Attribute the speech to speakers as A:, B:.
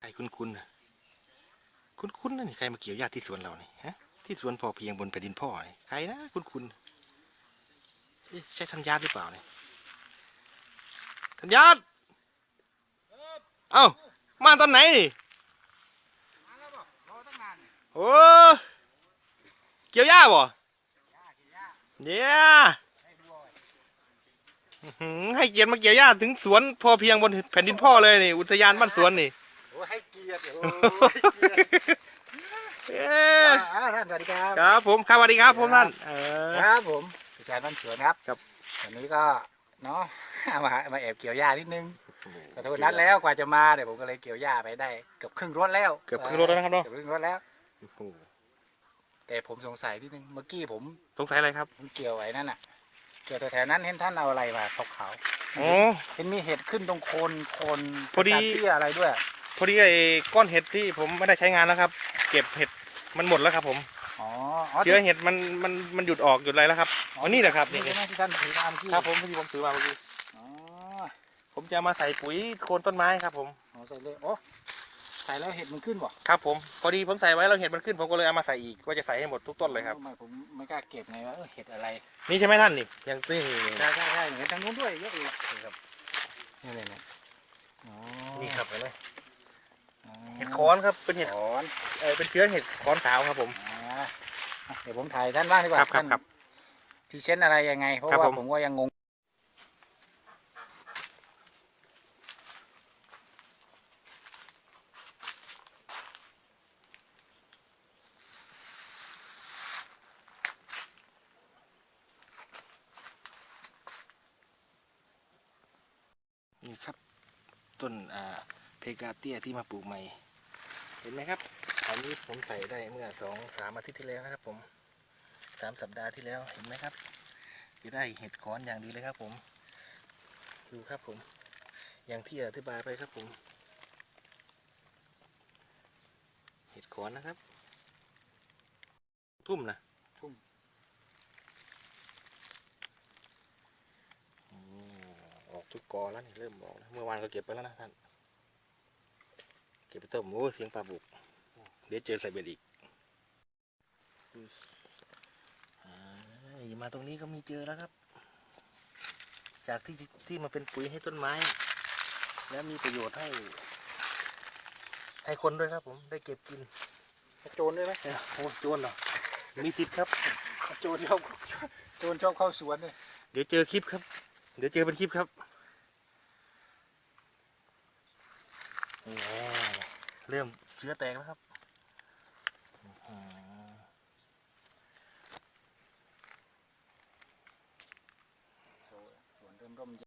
A: ใครคุ้นคุ้นๆน่ะคุ้นคุ้นๆนะนี่ใครมาเกี่ยวหญ้าที่สวนเรานี่ฮะที่สวนพอเพียงบนแผ่นดินพ่อนี่ใครนะคุ้นคุ้นๆเอ๊ะใช่ธัญญาติหรือเปล่าเนี่ยธัญญาติเอ้ามาตอนไหนนี่
B: มาแล้วบ่รอตั้งนานเนี่ย
A: โอ้เกี่ยวหญ้าบ่
B: ย่ากินย่า
A: เนี่ย
B: ให้ดูเอาไว้
A: อื้อหือให้เกียรติมาเกี่ยวหญ้าถึงสวนพอเพียงบนแผ่นดินพ่อเลยนี่ อุทยานบ้านสวนนี่
B: โอ้ให้เกียรติโอ้ให้เกียรติ
A: เอ้ย
B: อ่าท่านสวัสดีครับ
A: ครับผมครับสวัสดีครับผมท่านเออ
B: ครับผมอาจารย์บ้านสวนครับ
A: ครับ
B: วันนี้ก็เนาะ มามาแอบเกี่ยวหญ้านิดนึงขอโทษนัดแล้วกว่าจะมาเดี๋ยวผมก็เลยเกี่ยวหญ้าไปได้เกือบครึ่งรถแล้ว
A: เกือบครึ่งรถแล้วนะครับเนาะ
B: เกือบครึ่งรถแล้ว
A: โอ้โห
B: แต่ผมสงสัยนิดนึงเมื่อกี้ผม
A: สงสัยอะไรครับ
B: ผมเกี่ยวไอ้นั่นน่ะ เกี่ยวแถวๆนั้นเห็นท่านเอาอะไรมาขาว
A: อ๋อ
B: ๆเห็นมีเห็ดขึ้นตรงโคนโคน
A: พอดี
B: การเตี้ยอะไรด้วย
A: พอดีไอ้ก้อนเห็ดที่ผมไม่ได้ใช้งานแล้วครับ เก็บเห็ดมันหมดแล้วครับ ผม
B: อ๋ออ๋อ
A: เชื้อเห็ดมันมันมันหยุดออกหยุดอะไรแล้วครับอ๋อนี่แหละครับ
B: นี่
A: นี่
B: ใช่ไหมที่ท่านถือมาเมื่อกี้
A: ครับผมที่ผมซื้อมาเมื่อกี้
B: อ๋อ
A: ผมจะเอามาใส่ปุ๋ยโคนต้นไม้ครับ ผม
B: เอาใส่เลยโอ้ใส่แล้วเห็ดมันขึ้นบ่
A: ครับ ผมพอดีผมใส่ไว้แล้วเห็ดมันขึ้นผมก็เลยเอามาใส่อีกว่าจะใส่ให้หมดทุกต้นเลยครับ
B: ไม่ผมไม่กล้าเก็บไงว่าเออเห็ดอะไร
A: นี่ใช่ไหมท่านนี่ยังนี่
B: ใช่ใช่ใช่เห็นทางนู้นด้วยเยอะอีกครับนี่เลยเนี่ยอ๋อ
A: นี่ครับเห็นไหม
B: อ๋อ
A: เห็ดคอนครับเป็นเห็ด
B: ถอน
A: เออเป็นเชื้อเห็ดคอนขาวครับผม
B: อ่าเดี๋ยวผมถ่ายท่านบ้างดีกว่า
A: ครับครับ
B: ท่าน
A: ครับ
B: พรีเซนต์อะไรยังไง เพราะ
A: ครับ
B: ว่า
A: ผม
B: ผมก็ยังงง
A: นี่ครับ ต้นอ่าเพกาเตียที่มาปลูกใหม่ เห็นไหมครับอันนี้ผมใส่ได้เมื่อสองสามอาทิตย์ที่แล้วนะครับ ผมสามสัปดาห์ที่แล้วเห็นไหมครับ จะได้เห็ดขอนอย่างดีเลยครับ ผม ดูครับผม อย่างที่อธิบายไปครับผม เห็ดขอนนะครับ ทุ่มนะ
B: ทุ่ม
A: โอ้ออกทุกกอแล้วนี่เริ่มออกแล้วเมื่อวานก็เก็บไปแล้วนะท่าน เก็บไปต้มโอ้เสียงปลาบุก เดี๋ยวเจอใส่เบ็ดอีกอ่ามาตรงนี้ก็มีเจอแล้วครับ จากที่ที่มาเป็นปุ๋ยให้ต้นไม้ แล้วมีประโยชน์ให้ ให้คนด้วยครับ ผมได้เก็บกิน
B: โจรด้วยไหม
A: เอ้ยโอ้โจรเหรอมีสิทธิ์ครับ
B: โจรชอบโจรชอบเข้าสวนเลย
A: เดี๋ยวเจอคลิปครับ เดี๋ยวเจอเป็นคลิปครับนี่แหละ เริ่มเชื้อแตกแล้วครับ
B: สวนเริ่มร่ม